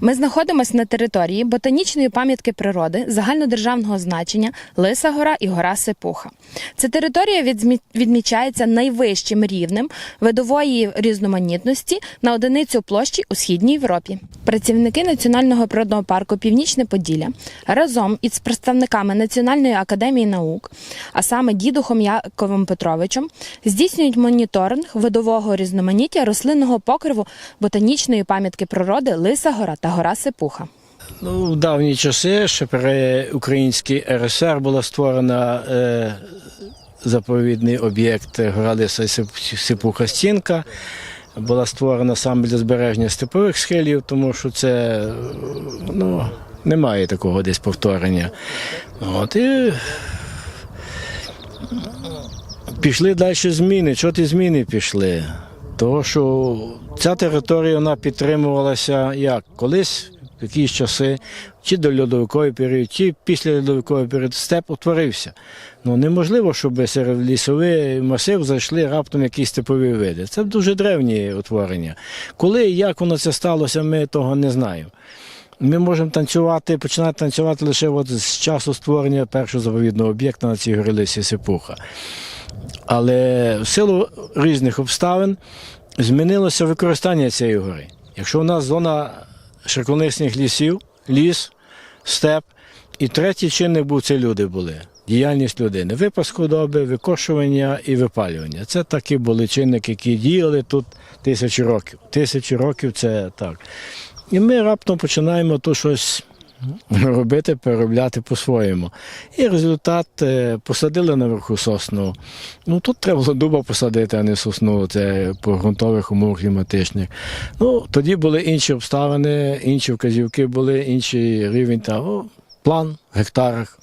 Ми знаходимося на території ботанічної пам'ятки природи загальнодержавного значення Лиса Гора і гора Сипуха. Ця територія відмічається найвищим рівнем видової різноманітності на одиницю площі у східній Європі. Працівники Національного природного парку Північне Поділля разом із представниками Національної академії наук, а саме дідухом Яковом Петровичем, здійснюють моніторинг видового різноманіття рослинного покриву ботанічної пам'ятки природи Лиса Гора та гора Сипуха. Ну, в давні часи, ще при українській РСР була створена е, заповідний об'єкт гора Лиса Сипуха Стінка. Була створена саме для збереження степових схилів, тому що це ну, немає такого десь повторення. От, і пішли далі зміни. Чого ті зміни пішли? Тому що ця територія вона підтримувалася як колись. В якісь часи, чи до льодовиковий період, чи після льодовиковий період степ утворився. Ну неможливо, щоб серед лісовий масив зайшли раптом якісь степові види. Це дуже древні утворення. Коли і як воно це сталося, ми того не знаємо. Ми можемо танцювати, починати танцювати лише от з часу створення першого заповідного об'єкта на цій горі Лисі Сипуха. Але в силу різних обставин змінилося використання цієї гори. Якщо у нас зона широколисних лісів, ліс, степ, і третій чинник був це люди були. Діяльність людини, випас худоби, викошування і випалювання. Це такі були чинники, які діяли тут тисячі років. Тисячі років це так. І ми раптом починаємо тут щось робити, переробляти по-своєму. І результат е, посадили наверху сосну. Ну тут треба було дуба посадити, а не сосну. Це по ґрунтових умовах кліматичних. Ну тоді були інші обставини, інші вказівки були, інший рівень там. О, план в гектарах,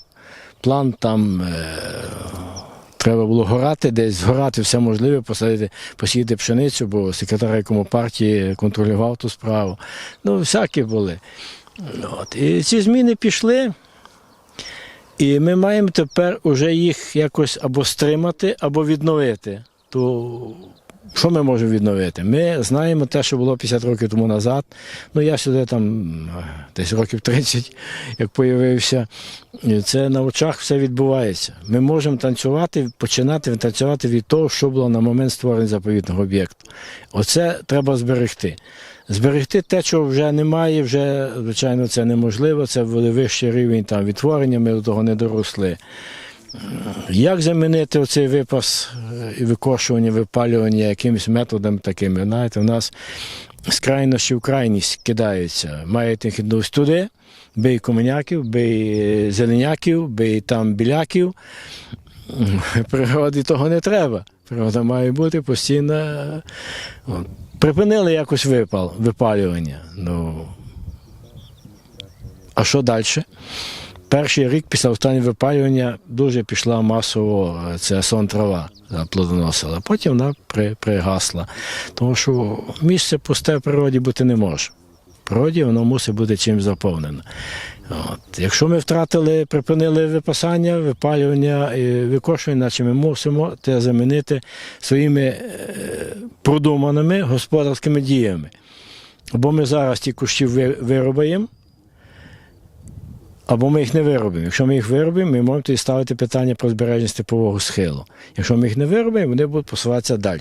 план там. Е- Треба було горати десь, згорати все можливе, посадити, посіяти пшеницю, бо секретар райкому партії контролював ту справу. Ну, всякі були. От. І ці зміни пішли, і ми маємо тепер уже їх якось або стримати, або відновити. То що ми можемо відновити? Ми знаємо те, що було 50 років тому назад. Ну, я сюди там е, десь років 30, як появився. Це на очах все відбувається. Ми можемо танцювати, починати танцювати від того, що було на момент створення заповідного об'єкту. Оце треба зберегти. Зберегти те, чого вже немає, вже, звичайно, це неможливо. Це буде вищий рівень там, відтворення, ми до того не доросли. Як замінити оцей випас е, і викошування, випалювання якимось методом такими? Знаєте, у нас з крайності в крайність кидаються. Маєте хіднусь туди, бий комуняків, бий е, зеленяків, бий там біляків. Природі того не треба. Природа має бути постійно. Припинили якось випал, випалювання. Ну, а що далі? Перший рік після останнього випалювання дуже пішла масово е, ця сон трава плодоносила. Потім вона при, пригасла. Тому що місце пусте в природі бути не може. Природі воно мусить бути чимось заповнено. От. Якщо ми втратили, припинили випасання, випалювання і викошування, наче ми мусимо це замінити своїми е, продуманими господарськими діями. Або ми зараз ті кущі ви- виробаємо, або ми їх не виробимо. Якщо ми їх виробимо, ми можемо тоді ставити питання про збереження степового схилу. Якщо ми їх не виробимо, вони будуть посуватися далі.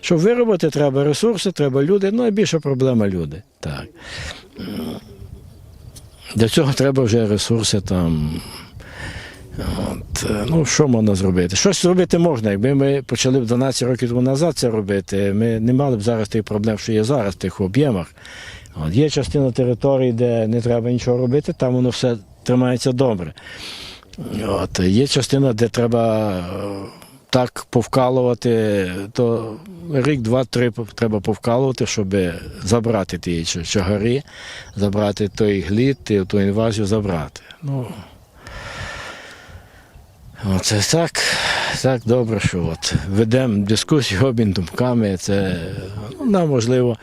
Щоб виробити, треба ресурси, треба люди. Ну, найбільша проблема люди. Так. Для цього треба вже ресурси там. От, е, ну, що можна зробити? Щось зробити можна. Якби ми почали б 12 років тому назад це робити, ми не мали б зараз тих проблем, що є зараз в тих об'ємах. От, є частина території, де не треба нічого робити, там воно все тримається добре. От, є частина, де треба е, так повкалувати, то рік, два, три треба повкалувати, щоб забрати ті чагари, забрати той глід, ту інвазію забрати. Ну, Оце так, так добре, що от ведемо дискусію, обмін думками. Це ну, нам важливо,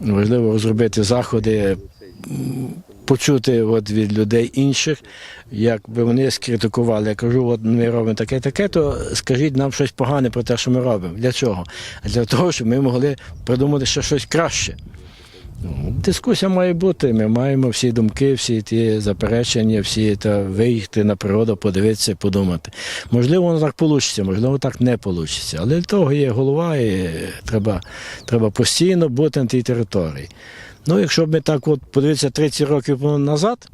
важливо розробити заходи, почути от від людей інших, як би вони скритикували. Я кажу, от ми робимо таке, таке, то скажіть нам щось погане про те, що ми робимо. Для чого? Для того, щоб ми могли придумати ще щось краще. Ну, Дискусія має бути. Ми маємо всі думки, всі ті заперечення, всі та виїхати на природу, подивитися, подумати. Можливо, воно так вийде, можливо, так не вийде. Але для того є голова, і треба, треба постійно бути на тій території. Ну, якщо б ми так от подивитися 30 років назад,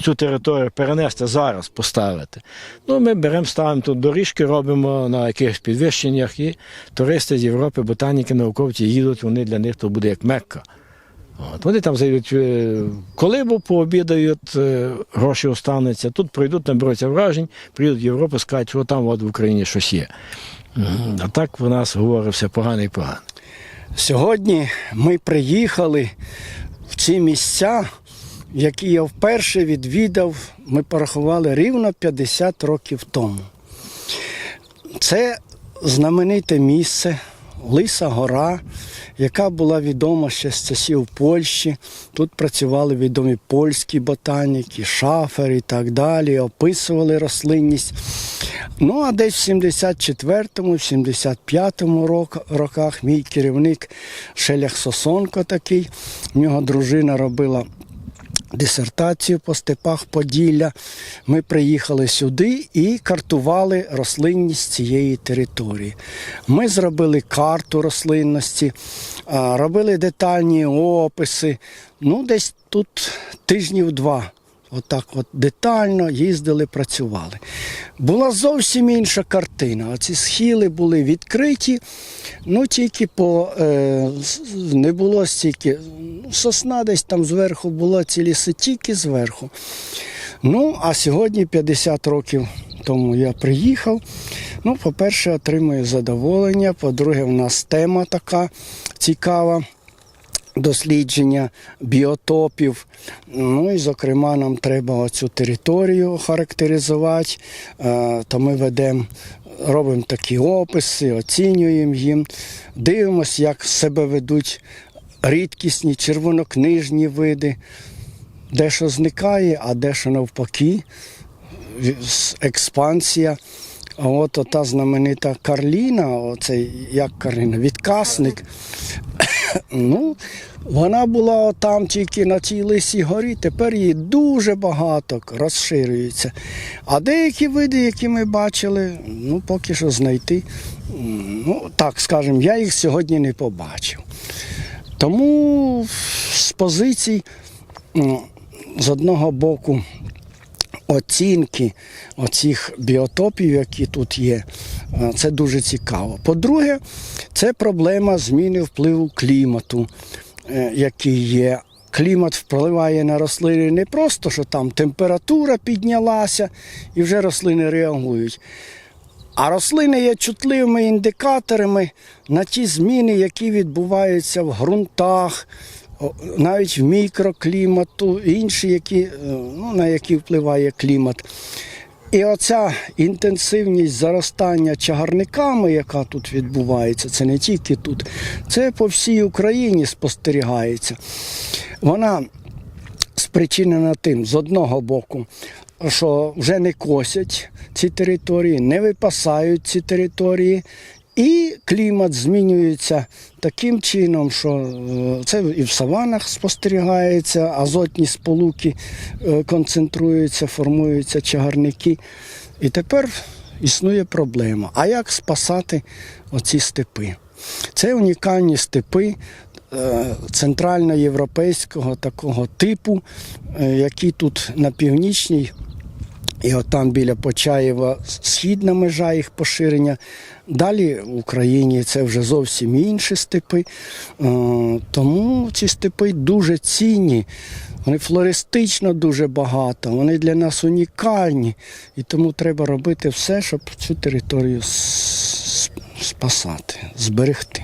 цю територію перенести зараз, поставити. Ну, ми беремо, ставимо тут доріжки, робимо на якихось підвищеннях, і туристи з Європи, ботаніки, науковці їдуть, вони для них то буде як Мекка. От, вони там зайдуть е, колибу, пообідають, е, гроші остануться, тут пройдуть, наберуться вражень, приїдуть в Європу, скажуть, що там от в Україні щось є. А так в нас говорить все погане і погане. Сьогодні ми приїхали в ці місця, які я вперше відвідав, ми порахували рівно 50 років тому. Це знамените місце, Лиса Гора, яка була відома ще з часів Польщі. Тут працювали відомі польські ботаніки, шафери і так далі, описували рослинність. Ну, а десь в 74-му, 75-му рок- роках мій керівник Шелях Сосонко такий, в нього дружина робила дисертацію по степах Поділля. Ми приїхали сюди і картували рослинність цієї території. Ми зробили карту рослинності, робили детальні описи. Ну, десь тут тижнів два. Отак от детально їздили, працювали. Була зовсім інша картина. Оці схили були відкриті, ну тільки по е, не було стільки. Сосна десь там зверху була, ці ліси тільки зверху. Ну, а сьогодні 50 років тому я приїхав. Ну, по-перше, отримую задоволення. По-друге, в нас тема така цікава дослідження біотопів. Ну і, зокрема, нам треба оцю територію характеризувати, Е, то ми ведемо, робимо такі описи, оцінюємо їм, дивимося, як себе ведуть рідкісні червонокнижні види, дещо зникає, а дещо навпаки, експансія. А от ота знаменита Карліна, оцей як Карліна, відкасник. Ну, вона була там тільки на цій лисій горі, тепер її дуже багато розширюється. А деякі види, які ми бачили, ну поки що знайти, ну так скажемо, я їх сьогодні не побачив. Тому з позицій, з одного боку, оцінки оцих біотопів, які тут є, це дуже цікаво. По-друге, це проблема зміни впливу клімату, е, який є. Клімат впливає на рослини не просто, що там температура піднялася і вже рослини реагують. А рослини є чутливими індикаторами на ті зміни, які відбуваються в ґрунтах, навіть в мікроклімату, інші, які, е, ну, на які впливає клімат. І оця інтенсивність заростання чагарниками, яка тут відбувається, це не тільки тут, це по всій Україні спостерігається. Вона спричинена тим, з одного боку, що вже не косять ці території, не випасають ці території, і клімат змінюється таким чином, що е, це і в саванах спостерігається, азотні сполуки е, концентруються, формуються чагарники. І тепер існує проблема. А як спасати оці степи? Це унікальні степи е, центральноєвропейського такого типу, які тут на північній і от там біля Почаєва східна межа їх поширення. Далі в Україні це вже зовсім інші степи. Е, Тому ці степи дуже цінні. Вони флористично дуже багато, вони для нас унікальні. І тому треба робити все, щоб цю територію спасати, зберегти.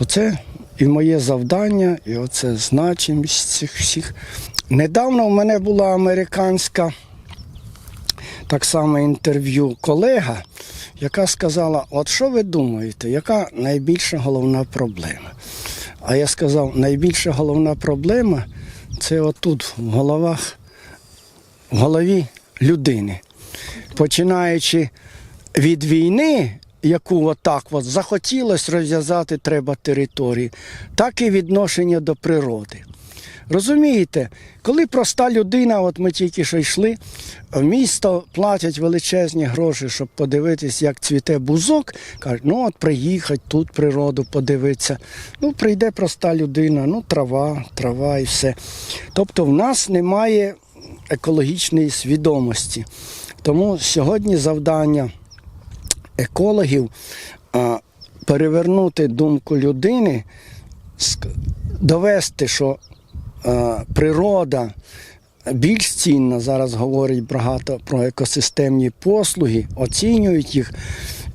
Оце і моє завдання, і оце значимість цих всіх. Недавно в мене була американська так само інтерв'ю колега, яка сказала: от що ви думаєте, яка найбільша головна проблема? А я сказав, найбільша головна проблема це отут, в головах, в голові людини. Починаючи від війни, яку отак от захотілося розв'язати треба території, так і відношення до природи. Розумієте, коли проста людина, от ми тільки що йшли, в місто платять величезні гроші, щоб подивитись, як цвіте бузок, кажуть, ну от приїхати тут природу подивитися. Ну, прийде проста людина, ну трава, трава і все. Тобто в нас немає екологічної свідомості. Тому сьогодні завдання екологів перевернути думку людини, довести, що природа більш цінна, зараз говорить багато про екосистемні послуги, оцінюють їх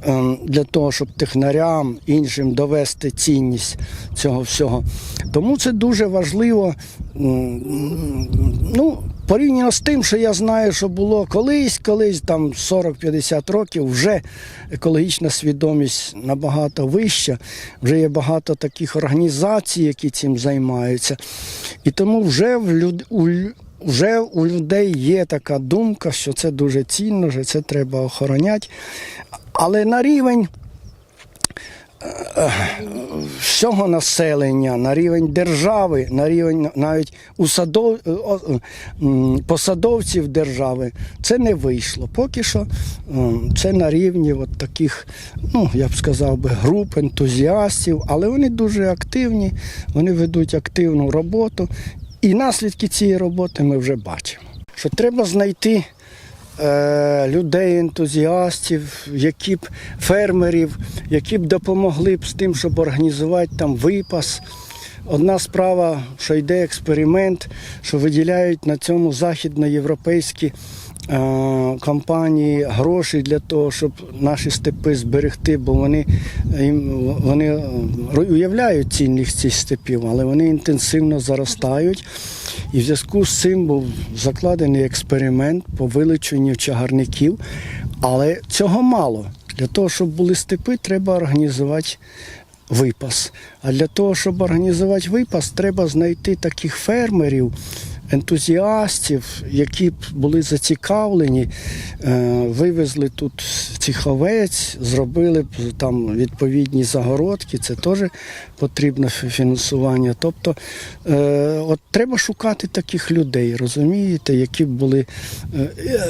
е, для того, щоб технарям іншим довести цінність цього всього. Тому це дуже важливо. Ну, порівняно з тим, що я знаю, що було колись, колись там 40-50 років, вже екологічна свідомість набагато вища. Вже є багато таких організацій, які цим займаються. І тому вже в люд... у... вже у людей є така думка, що це дуже цінно, що це треба охороняти. Але на рівень всього населення, на рівень держави, на рівень навіть усадов... е, е, посадовців держави це не вийшло. Поки що це на рівні от таких, ну я б сказав би, груп ентузіастів, але вони дуже активні, вони ведуть активну роботу. І наслідки цієї роботи ми вже бачимо. Що треба знайти людей, ентузіастів, які б фермерів, які б допомогли б з тим, щоб організувати там випас. Одна справа, що йде експеримент, що виділяють на цьому західноєвропейські е, компанії гроші для того, щоб наші степи зберегти, бо вони, їм, вони е, уявляють цінність цих степів, але вони інтенсивно заростають. І в зв'язку з цим був закладений експеримент по вилученню чагарників. Але цього мало. Для того, щоб були степи, треба організувати випас. А для того, щоб організувати випас, треба знайти таких фермерів, ентузіастів, які б були зацікавлені, е, вивезли тут цих овець, зробили б там відповідні загородки, це теж потрібно фінансування. Тобто е, от треба шукати таких людей, розумієте, які б були е,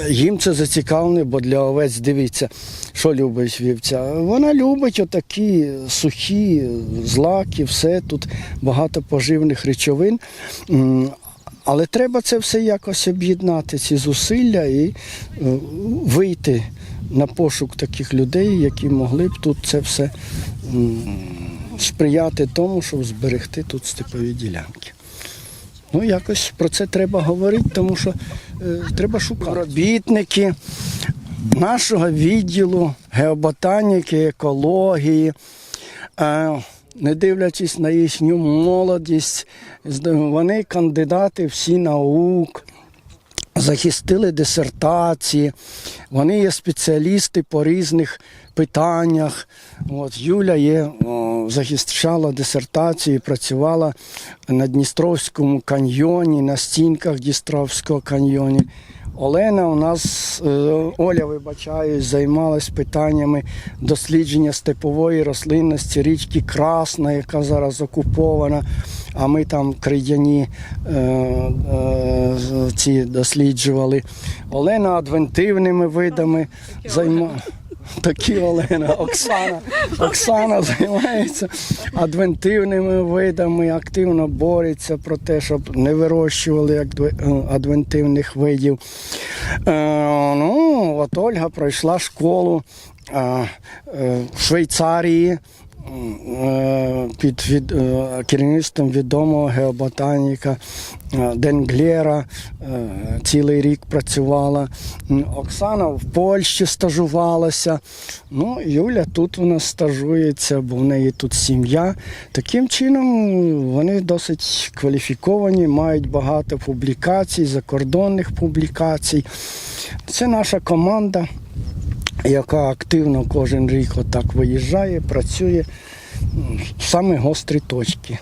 їм це зацікавлено, бо для овець дивіться, що любить вівця. Вона любить отакі сухі злаки, все тут багато поживних речовин. Але треба це все якось об'єднати, ці зусилля і е, вийти на пошук таких людей, які могли б тут це все сприяти тому, щоб зберегти тут степові ділянки. Ну, якось про це треба говорити, тому що е, треба шукати. Робітники нашого відділу геоботаніки, екології. Е, не дивлячись на їхню молодість, вони кандидати всі наук, захистили дисертації, вони є спеціалісти по різних питаннях. От, Юля є, о, захищала дисертацію, працювала на Дністровському каньйоні, на стінках Дністровського каньйоні. Олена у нас, е, Оля, вибачаюсь, займалась питаннями дослідження степової рослинності річки Красна, яка зараз окупована. А ми там крейдяні е, е, ці досліджували. Олена адвентивними видами займалася. Такі Олена, Оксана. Оксана займається адвентивними видами, активно бореться про те, щоб не вирощували е, адвентивних видів. Е, ну, от Ольга пройшла школу е, е, в Швейцарії. Е, Під від, е, керівництвом відомого геоботаніка е, Денглера е, цілий рік працювала. Оксана в Польщі стажувалася. Ну, Юля тут нас стажується, бо в неї тут сім'я. Таким чином вони досить кваліфіковані, мають багато публікацій, закордонних публікацій. Це наша команда яка активно кожен рік отак виїжджає, працює в самі гострі точки.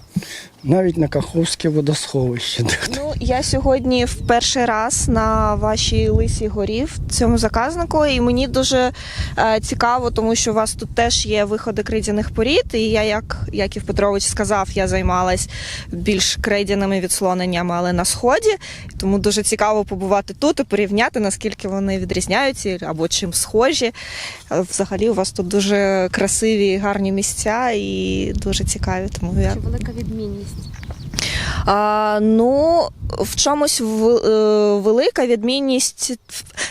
Навіть на Каховське водосховище. Ну, я сьогодні в перший раз на вашій лисій горі в цьому заказнику, і мені дуже е, цікаво, тому що у вас тут теж є виходи крейдяних порід. І я, як Яків Петрович сказав, я займалась більш крейдяними відслоненнями, але на сході. Тому дуже цікаво побувати тут і порівняти, наскільки вони відрізняються або чим схожі. Е, Взагалі, у вас тут дуже красиві, гарні місця і дуже цікаві. Тому я велика відмінність? А, ну, в чомусь в, е, велика відмінність.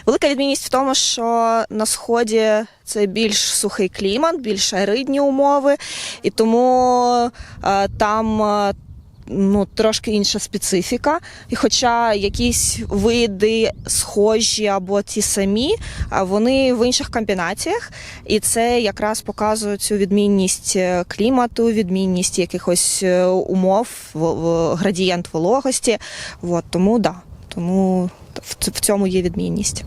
Велика відмінність в тому, що на сході це більш сухий клімат, більш аридні умови, і тому е, там. Ну, трошки інша специфіка. І хоча якісь види схожі або ті самі, вони в інших комбінаціях. І це якраз показує цю відмінність е, клімату, відмінність якихось е, умов, градієнт вологості. От, тому да, тому в цьому є відмінність.